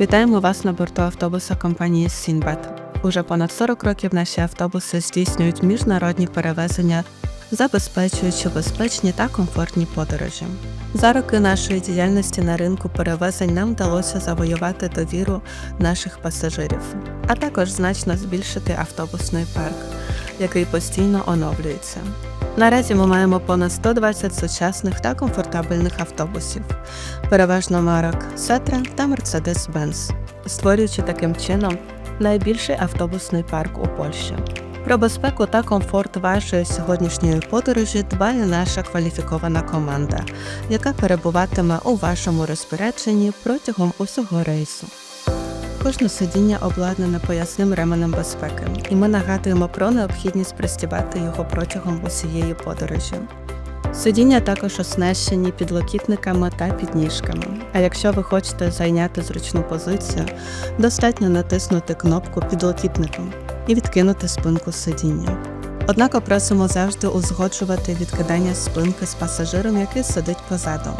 Вітаємо вас на борту автобуса компанії Сінбет. Уже понад 40 років наші автобуси здійснюють міжнародні перевезення, забезпечуючи безпечні та комфортні подорожі. За роки нашої діяльності на ринку перевезень нам вдалося завоювати довіру наших пасажирів, а також значно збільшити автобусний парк, який постійно оновлюється. Наразі ми маємо понад 120 сучасних та комфортабельних автобусів, переважно марок Сетра та Mercedes-Benz, створюючи таким чином найбільший автобусний парк у Польщі. Про безпеку та комфорт вашої сьогоднішньої подорожі дбає наша кваліфікована команда, яка перебуватиме у вашому розпорядженні протягом усього рейсу. Кожне сидіння обладнане поясним ременем безпеки, і ми нагадуємо про необхідність пристібати його протягом усієї подорожі. Сидіння також оснащені підлокітниками та підніжками. А якщо ви хочете зайняти зручну позицію, достатньо натиснути кнопку підлокітником і відкинути спинку сидіння. Однак просимо завжди узгоджувати відкидання спинки з пасажиром, який сидить позаду.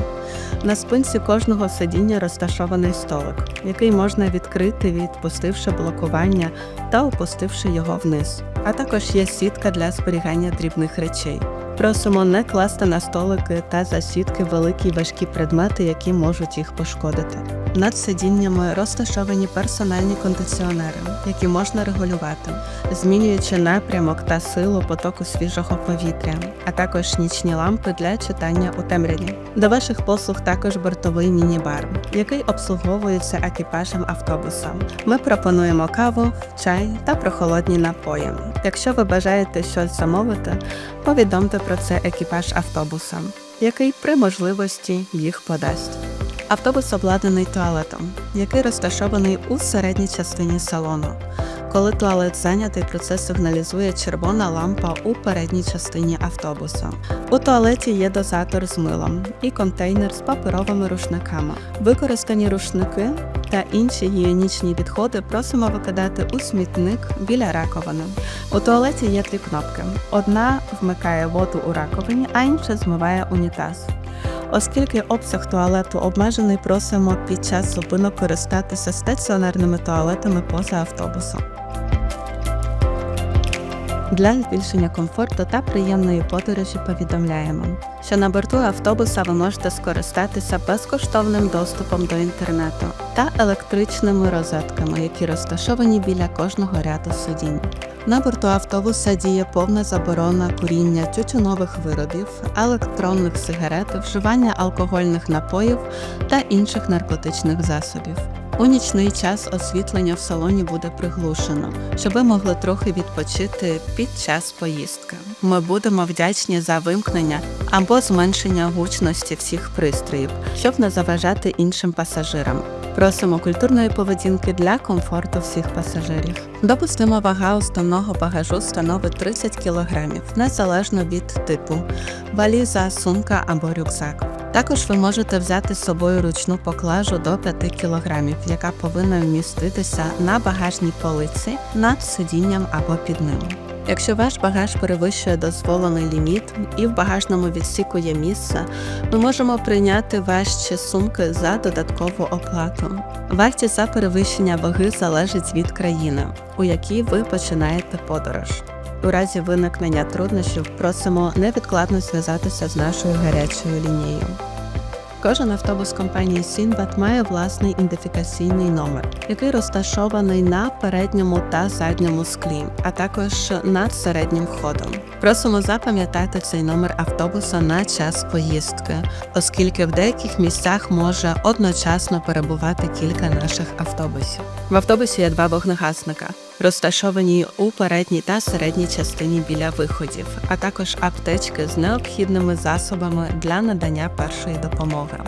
На спинці кожного сидіння розташований столик, який можна відкрити, відпустивши блокування та опустивши його вниз. А також є сітка для зберігання дрібних речей. Просимо не класти на столики та засідки великі важкі предмети, які можуть їх пошкодити. Над сидіннями розташовані персональні кондиціонери, які можна регулювати, змінюючи напрямок та силу потоку свіжого повітря, а також нічні лампи для читання у темряві. До ваших послуг також бортовий міні-бар, який обслуговується екіпажем автобуса. Ми пропонуємо каву, чай та прохолодні напої. Якщо ви бажаєте щось замовити, повідомте про це екіпаж автобуса, який при можливості їх подасть. Автобус обладнаний туалетом, який розташований у середній частині салону. Коли туалет зайнятий, про це сигналізує червона лампа у передній частині автобуса. У туалеті є дозатор з милом і контейнер з паперовими рушниками. Використані рушники та інші гігієнічні відходи просимо викидати у смітник біля раковини. У туалеті є дві кнопки: одна вмикає воду у раковині, а інша змиває унітаз. Оскільки обсяг туалету обмежений, просимо під час зупинок користатися стаціонарними туалетами поза автобусом. Для збільшення комфорту та приємної подорожі повідомляємо, що на борту автобуса ви можете скористатися безкоштовним доступом до інтернету та електричними розетками, які розташовані біля кожного ряду сидінь. На борту автобуса діє повна заборона куріння тютюнових виробів, електронних сигарет, вживання алкогольних напоїв та інших наркотичних засобів. У нічний час освітлення в салоні буде приглушено, щоб ви могли трохи відпочити під час поїздки. Ми будемо вдячні за вимкнення або зменшення гучності всіх пристроїв, щоб не заважати іншим пасажирам. Просимо культурної поведінки для комфорту всіх пасажирів. Допустима вага уставного багажу становить 30 кг, незалежно від типу валіза, сумка або рюкзак. Також ви можете взяти з собою ручну поклажу до 5 кг, яка повинна вміститися на багажній полиці над сидінням або під ним. Якщо ваш багаж перевищує дозволений ліміт і в багажному відсіку є місце, ми можемо прийняти ваші сумки за додаткову оплату. Вартість за перевищення ваги залежить від країни, у якій ви починаєте подорож. У разі виникнення труднощів просимо невідкладно зв'язатися з нашою гарячою лінією. Кожен автобус компанії Сінбат має власний ідентифікаційний номер, який розташований на передньому та задньому склі, а також над середнім ходом. Просимо запам'ятати цей номер автобуса на час поїздки, оскільки в деяких місцях може одночасно перебувати кілька наших автобусів. В автобусі є два вогнегасника, розташовані у передній та середній частині біля виходів, а також аптечки з необхідними засобами для надання першої допомоги.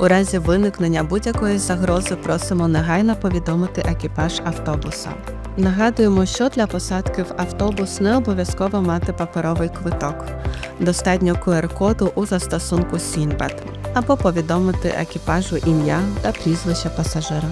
У разі виникнення будь-якої загрози просимо негайно повідомити екіпаж автобуса. Нагадуємо, що для посадки в автобус не обов'язково мати паперовий квиток. Достатньо QR-коду у застосунку Сінбет або повідомити екіпажу ім'я та прізвище пасажира.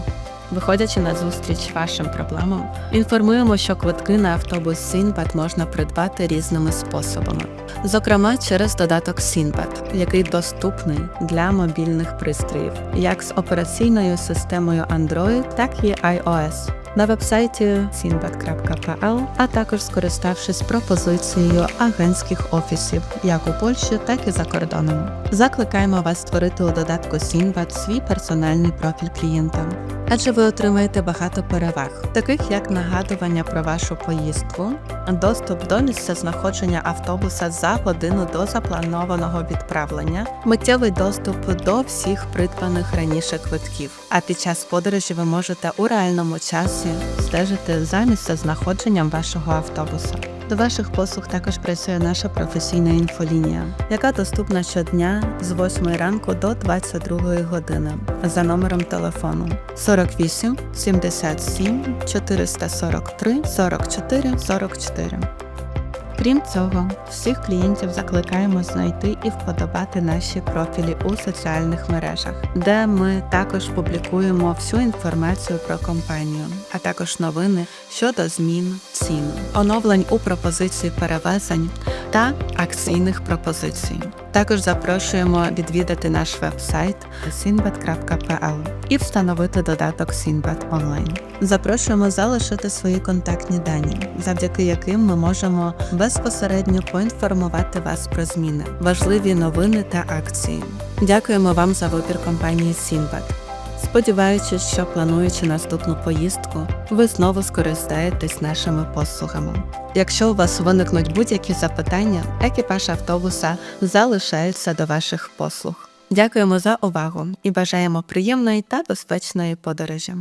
Виходячи на зустріч вашим проблемам, інформуємо, що квитки на автобус Сінбад можна придбати різними способами, зокрема через додаток Сінбад, який доступний для мобільних пристроїв, як з операційною системою Android, так і iOS. На вебсайті sinbad.pl, а також скориставшись пропозицією агентських офісів як у Польщі, так і за кордоном. Закликаємо вас створити у додатку Sinbad свій персональний профіль клієнта, адже ви отримаєте багато переваг, таких як нагадування про вашу поїздку, доступ до місця знаходження автобуса за годину до запланованого відправлення, миттєвий доступ до всіх придбаних раніше квитків. А під час подорожі ви можете у реальному часі стежити за місце знаходженням вашого автобуса. До ваших послуг також працює наша професійна інфолінія, яка доступна щодня з 8 ранку до 22 години за номером телефону 48 77 443 44 44. Крім цього, всіх клієнтів закликаємо знайти і вподобати наші профілі у соціальних мережах, де ми також публікуємо всю інформацію про компанію, а також новини щодо змін цін, оновлень у пропозиції перевезень та акційних пропозицій. Також запрошуємо відвідати наш веб-сайт sinbad.pl і встановити додаток Sinbad онлайн. Запрошуємо залишити свої контактні дані, завдяки яким ми можемо безпосередньо поінформувати вас про зміни, важливі новини та акції. Дякуємо вам за вибір компанії Sinbad. Сподіваючись, що плануючи наступну поїздку, ви знову скористаєтесь нашими послугами. Якщо у вас виникнуть будь-які запитання, екіпаж автобуса залишається до ваших послуг. Дякуємо за увагу і бажаємо приємної та безпечної подорожі.